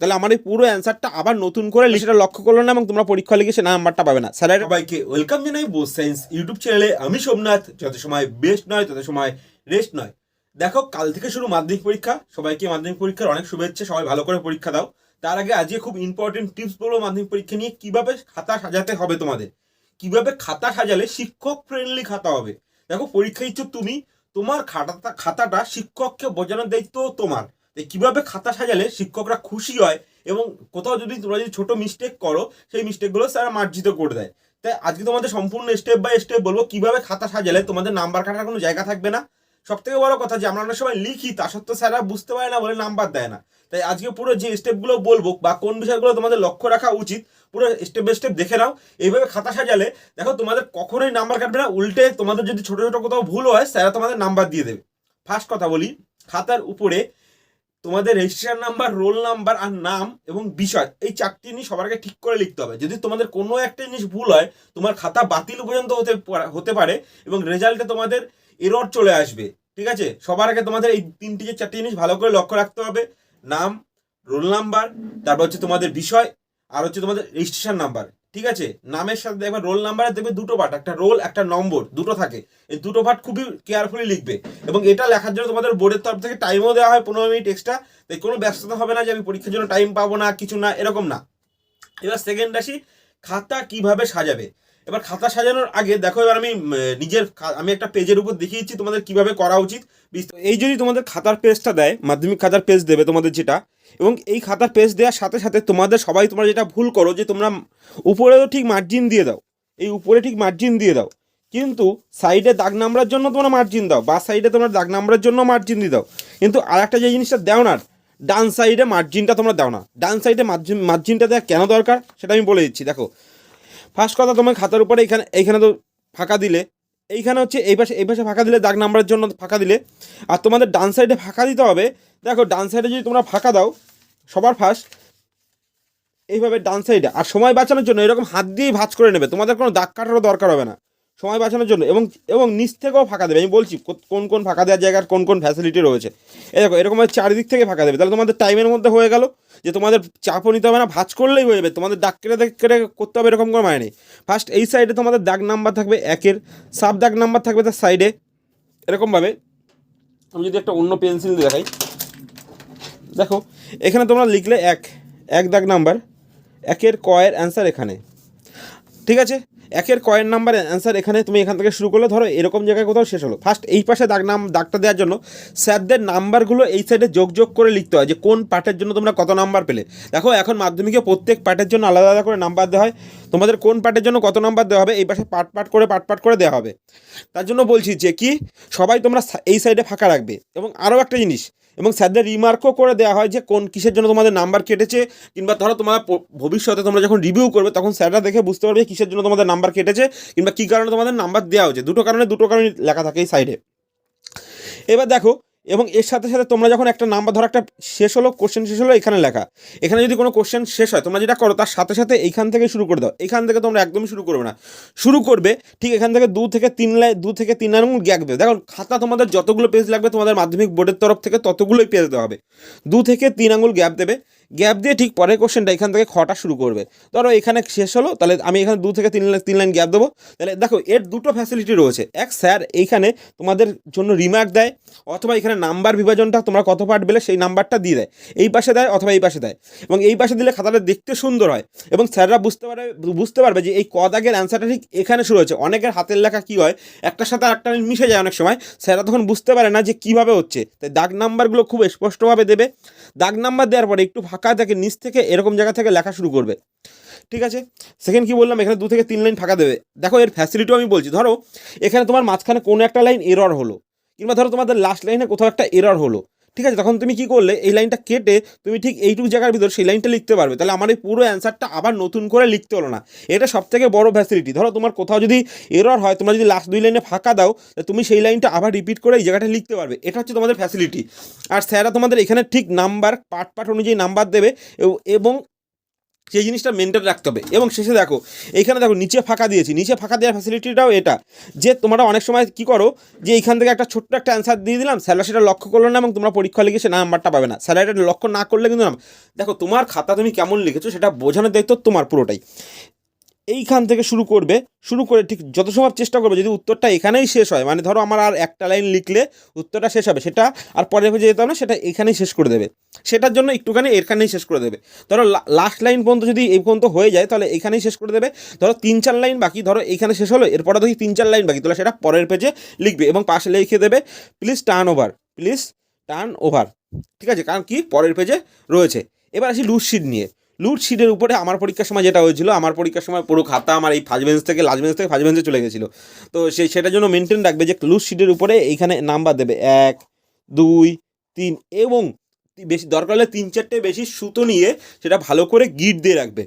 তাহলে আমার এই পুরো অ্যান্সারটা আবার নতুন করে সেটা লক্ষ্য করল না এবং তোমরা পরীক্ষা লিখে সে নাম্বারটা পাবে না। স্যার, সবাইকে ওয়েলকাম জানাই বোস সায়েন্স ইউটিউব চ্যানেলে আমি সোমনাথ, যত সময় বেস্ট নয়, তত সময় রেস্ট নয়। দেখো, কাল থেকে শুরু মাধ্যমিক পরীক্ষা। সবাইকে মাধ্যমিক পরীক্ষার অনেক শুভেচ্ছা, সবাই ভালো করে পরীক্ষা দাও। তার আগে আজকে খুব ইম্পর্টেন্ট টিপস বলব মাধ্যমিক পরীক্ষা নিয়ে। কীভাবে খাতা সাজাতে হবে তোমাদের? কীভাবে খাতা সাজালে শিক্ষক ফ্রেন্ডলি খাতা হবে? দেখো, পরীক্ষা ইচ্ছুক তুমি, তোমার খাতাটা খাতাটা শিক্ষককে বোঝানোর দায়িত্ব তোমার। কীভাবে খাতা সাজালে শিক্ষকরা খুশি হয় এবং কোথাও যদি তোমরা যদি ছোটো মিস্টেক করো, সেই মিস্টেকগুলো স্যার মার্জিত করে দেয়। তাই আজকে তোমাদের সম্পূর্ণ স্টেপ বাই স্টেপ বলব কীভাবে খাতা সাজালে তোমাদের নাম্বার কাটার কোনো জায়গা থাকবে না। সব থেকে বড় কথা যে আমরা অনেক সময় লিখি, তা সত্ত্বেও স্যাররা বুঝতে পারে না বলে নাম্বার দেয় না। তাই আজকে পুরো যে স্টেপগুলো বলব বা কোন বিষয়গুলো তোমাদের লক্ষ্য রাখা উচিত, পুরো স্টেপ বাই স্টেপ দেখে নাও। এইভাবে খাতা সাজালে দেখো তোমাদের কখনোই নাম্বার কাটবে না, উল্টে তোমাদের যদি ছোটো ছোটো কোথাও ভুল হয় স্যারা তোমাদের নাম্বার দিয়ে দেবে। ফার্স্ট কথা বলি, খাতার উপরে তোমাদের রেজিস্ট্রেশন নাম্বার রোল নাম্বার আর নাম এবং বিষয়, এই চারটি জিনিস সবার আগে ঠিক করে লিখতে হবে। যদি তোমাদের কোনো একটা জিনিস ভুল হয়, তোমার খাতা বাতিল পর্যন্ত হতে হতে পারে এবং রেজাল্টে তোমাদের এরর চলে আসবে, ঠিক আছে? সবার আগে তোমাদের এই তিনটি যে চারটি জিনিস ভালো করে লক্ষ্য রাখতে হবে। নাম রোল নাম্বার তারপর হচ্ছে তোমাদের বিষয়, আর হচ্ছে তোমাদের রেজিস্ট্রেশন নাম্বার ঠিক আছে? নামের সাথে দেখবে রোল নাম্বারে দেখবে দুটো পার্ট একটা রোল একটা নম্বর, দুটো থাকে। এই দুটো পার্ট খুবই কেয়ারফুলি লিখবে। এবং এটা লেখার জন্য তোমাদের বোর্ডের তরফ থেকে টাইমও দেওয়া হয় পনেরো মিনিট এক্সট্রা তাই কোনো ব্যস্ততা হবে না যে আমি পরীক্ষার জন্য টাইম পাবো না, কিছু না, এরকম না। এবার সেকেন্ড আসি, খাতা কীভাবে সাজাবে? এবার খাতা সাজানোর আগে দেখো, এবার আমি নিজের আমি একটা পেজের উপর দেখিয়েছি তোমাদের কীভাবে করা উচিত। এই যদি তোমাদের খাতার পেজটা দেয়, মাধ্যমিক খাতার পেজ দেবে তোমাদের যেটা, এবং এই খাতার পেজ দেওয়ার সাথে সাথে তোমাদের সবাই তোমরা যেটা ভুল করো, যে তোমরা উপরেও ঠিক মার্জিন দিয়ে দাও, এই উপরে ঠিক মার্জিন দিয়ে দাও, কিন্তু সাইডে দাগ নাম্বারের জন্য তোমরা মার্জিন দাও, বা সাইডে তোমরা দাগ নাম্বারের জন্য মার্জিন দিয়ে দাও, কিন্তু আর একটা যে জিনিসটা দাও না, ডান সাইডে মার্জিনটা তোমরা দাও না, ডান সাইডে মার্জিন মার্জিনটা দেওয়া কেন দরকার, সেটা আমি বলে দিচ্ছি। দেখো ফার্স্ট কথা তোমার খাতার উপরে এখানে, এইখানে তো ফাঁকা দিলে। এইখানে হচ্ছে এই পাশে এই পাশে ফাঁকা দিলে দাগ নাম্বারের জন্য ফাঁকা দিলে। আর তোমাদের ডান সাইডে ফাঁকা দিতে হবে। দেখো, ডান সাইডে যদি তোমরা ফাঁকা দাও, সবার ফার্স্ট এইভাবে ডান সাইডে আর সময় বাঁচানোর জন্য এরকম হাত দিয়েই ভাঁজ করে নেবে। তোমাদের কোনো দাগ কাটারও দরকার হবে না। সময় বাঁচানোর জন্য। এবং এবং নিচ থেকেও ফাঁকা দেবে। আমি বলছি কোন কোন ফাঁকা দেওয়ার জায়গার কোন কোন ফ্যাসিলিটি রয়েছে। এই দেখো, এরকম ভাবে চারিদিক থেকে ফাঁকা দেবে। তাহলে তোমাদের টাইমের মধ্যে হয়ে গেল। যে তোমাদের চাপও নিতে হবে না, ভাঁজ করলেই হয়ে যাবে। তোমাদের দাগ কেটে দাগ কেটে করতে হবে, এরকম কোনো নেই। ফার্স্ট এই সাইডে তোমাদের দাগ নাম্বার থাকবে একের সাব দাগ নাম্বার থাকবে তার সাইডে এরকমভাবে। আমি যদি একটা অন্য পেন্সিল দেখাই। দেখো, এখানে তোমরা লিখলে এক এক দাগ নাম্বার একের কয়ের অ্যান্সার এখানে। ঠিক আছে? একের কয়ের নাম্বার অ্যান্সার এখানে তুমি এখান থেকে শুরু করলে, ধরো এরকম জায়গায় কোথাও শেষ হলো। ফার্স্ট এই পাশে দাগ নাম, দাগটা দেওয়ার জন্য স্যারদের নাম্বারগুলো এই সাইডে যোগ যোগ করে লিখতে হয় যে কোন পার্টের জন্য তোমরা কত নাম্বার পেলে। দেখো, এখন মাধ্যমিকে প্রত্যেক পার্টের জন্য আলাদা আলাদা করে নাম্বার দেওয়া হয়। তোমাদের কোন পার্টের জন্য কত নাম্বার দেওয়া হবে, এই পাশে পার্ট পার্ট করে পার্ট পার্ট করে দেওয়া হবে। তার জন্য বলছি যে কি, সবাই তোমরা এই সাইডে ফাঁকা রাখবে। এবং আরও একটা জিনিস এবং স্যারদের রিমার্কও করে দেওয়া হয় যে কোন কিসের জন্য তোমাদের নাম্বার কেটেছে, কিংবা ধরো তোমরা ভবিষ্যতে তোমরা যখন রিভিউ করবে, তখন স্যাররা দেখে বুঝতে পারবে কিসের জন্য তোমাদের নাম্বার কেটেছে, কিংবা কী কারণে তোমাদের নাম্বার দেওয়া হয়েছে। দুটো কারণে দুটো কারণে লেখা থাকে এই সাইডে এবার দেখো এবং এর সাথে সাথে তোমরা যখন একটা নাম্বার, ধরো একটা শেষ হলো কোশ্চেন শেষ হলো, এখানে লেখা। এখানে যদি কোনো কোশ্চেন শেষ হয়, তোমরা যেটা করো, তার সাথে সাথে এইখান থেকে শুরু করে দাও। এখান থেকে তোমরা একদমই শুরু করবে না। শুরু করবে, ঠিক এখান থেকে দু থেকে তিন লাই, দু থেকে তিন গ্যাপ দেবে। দেখো, খাতা তোমাদের যতগুলো পেজ লাগবে, তোমাদের মাধ্যমিক বোর্ডের তরফ থেকে ততগুলোই পেজ দেওয়া হবে। দু থেকে তিন আঙুল গ্যাপ দেবে। গ্যাপ দিয়ে ঠিক পরের কোশ্চেনটা এখান থেকে খটা শুরু করবে। ধরো এখানে শেষ হলো, তাহলে আমি এখানে দু থেকে তিন লাইন তিন লাইন গ্যাপ দেবো। তাহলে দেখো, এর দুটো ফ্যাসিলিটি রয়েছে। এক, স্যার এইখানে তোমাদের জন্য রিমার্ক দেয়, অথবা এখানে নাম্বার বিভাজনটা তোমরা কত পার্ট পেলে সেই নাম্বারটা দিয়ে দেয়। এই পাশে দেয়, অথবা এই পাশে দেয়। এবং এই পাশে দিলে খাতাটা দেখতে সুন্দর হয়। এবং স্যাররা বুঝতে পারে, বুঝতে পারবে যে এই ক দাগের অ্যান্সারটা ঠিক এখানে শুরু হয়েছে। অনেকের হাতের লেখা কী হয়, একটার সাথে আরেকটা মিশে যায় অনেক সময়। স্যাররা তখন বুঝতে পারে না যে কীভাবে হচ্ছে। তাই দাগ নাম্বারগুলো খুব স্পষ্টভাবে দেবে। দাগ নাম্বার দেওয়ার পরে একটু ফাঁকা থেকে, নিচ থেকে এরকম জায়গা থেকে লেখা শুরু করবে। ঠিক আছে? সেকেন্ড কি বললাম? এখানে দু থেকে তিন লাইন ফাঁকা দেবে। দেখো, এর ফ্যাসিলিটিও আমি বলছি। ধরো, এখানে তোমার মাঝখানে কোনো একটা লাইন এরর হলো, কিংবা ধরো তোমাদের লাস্ট লাইনে কোথাও একটা এরর হলো। ঠিক আছে? তখন তুমি কি করলে? এই লাইনটা কেটে তুমি ঠিক এইটুকু জায়গার ভিতর সেই লাইনটা লিখতে পারবে। তাহলে আমার এই পুরো অ্যান্সারটা আবার নতুন করে লিখতে হলো না। এটা সব থেকে বড় ফ্যাসিলিটি ধরো তোমার কোথাও যদি এরর হয়, তোমরা যদি লাস্ট দুই লাইনে ফাঁকা দাও তুমি সেই লাইনটা আবার রিপিট করে এই জায়গাটা লিখতে পারবে। এটা হচ্ছে তোমাদের ফ্যাসিলিটি আর স্যাররা তোমাদের এখানে ঠিক নাম্বার পার্ট পার্ট অনুযায়ী নাম্বার দেবে এবং সেই জিনিসটা মেনটেন রাখতে হবে। এবং শেষে দেখো, এইখানে দেখো, নিচে ফাঁকা দিয়েছি। নিচে ফাঁকা দেওয়ার ফ্যাসিলিটিটাও এটা। যে তোমরা অনেক সময় কি করো, যে এইখান থেকে একটা ছোট্ট একটা অ্যান্সার দিয়ে দিলাম স্যালার সেটা লক্ষ্য করল না এবং তোমরা পরীক্ষা লিখে সে নাম্বারটা পাবে না। স্যালারিটা লক্ষ্য না করলে কিন্তু না, দেখো, তোমার খাতা তুমি কেমন লিখেছো সেটা বোঝানোর দায়িত্ব তোমার পুরোটাই। এইখান থেকে শুরু করবে, শুরু করে ঠিক যত সম্ভব চেষ্টা করবে যদি উত্তরটা এখানেই শেষ হয় মানে ধরো আমার আর একটা লাইন লিখলে উত্তরটা শেষ হবে, সেটা আর পরের পেজে যেতে হবে না, সেটা এখানেই শেষ করে দেবে। সেটার জন্য একটুখানি এখানেই শেষ করে দেবে। ধরো লাস্ট লাইন পর্যন্ত যদি এই পর্যন্ত হয়ে যায়, তাহলে এখানেই শেষ করে দেবে। ধরো তিন চার লাইন বাকি, ধরো এইখানে শেষ হলো, এরপরে দেখি তিন চার লাইন বাকি, তাহলে সেটা পরের পেজে লিখবে এবং পাশে লিখে দেবে please turn over please turn over ঠিক আছে, কারণ কি? পরের পেজে রয়েছে। এবার আসি লুটশিট নিয়ে। লুটশিটের উপরে আমার পরীক্ষার সময় যেটা হয়েছিল, আমার পরীক্ষার সময় পুরো খাতা আমার এই ফার্স্ট বেঞ্চ থেকে লাস্ট বেঞ্চ থেকে ফার্স্ট বেঞ্চে চলে গেছিল। তো সেই সেটার জন্য মেনটেন রাখবে যে লুটশিটের উপরে এইখানে নাম্বার দেবে। এক, দুই, তিন এবং বেশি, দরকার হলে তিন চারটে বেশি সুতো নিয়ে সেটা ভালো করে গিট দিয়ে রাখবে।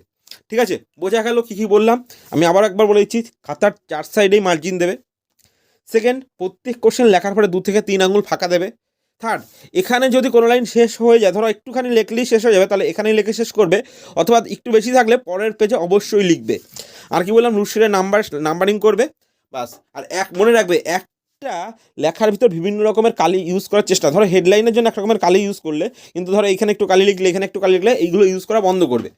ঠিক আছে? বোঝা গেল কী কী বললাম? আমি আবার একবার বলে দিচ্ছি, খাতার চার সাইডেই মার্জিন দেবে। সেকেন্ড প্রত্যেক কোশ্চেন লেখার পরে দু থেকে তিন আঙুল ফাঁকা দেবে। থার্ড এখানে যদি কোনো লাইন শেষ হয়ে যায়, ধরো একটুখানি লেখলেই শেষ হয়ে যাবে, তাহলে এখানেই লেখে শেষ করবে, অথবা একটু বেশি থাকলে পরের পেজে অবশ্যই লিখবে। আর কি বললাম রুটশিটের নাম্বার নাম্বারিং করবে বাস আর এক, মনে রাখবে, একটা লেখার ভিতর বিভিন্ন রকমের কালি ইউজ করার চেষ্টা। ধরো হেডলাইনের জন্য এক রকমের কালি ইউজ করলে, কিন্তু ধরো এখানে একটু কালি লিখলে, এখানে একটু কালি লিখলে, এইগুলো ইউজ করা বন্ধ করবে।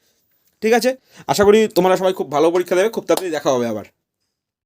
ঠিক আছে? আশা করি তোমরা সবাই খুব ভালো পরীক্ষা দেবে, খুব তাড়াতাড়ি দেখা হবে আবার।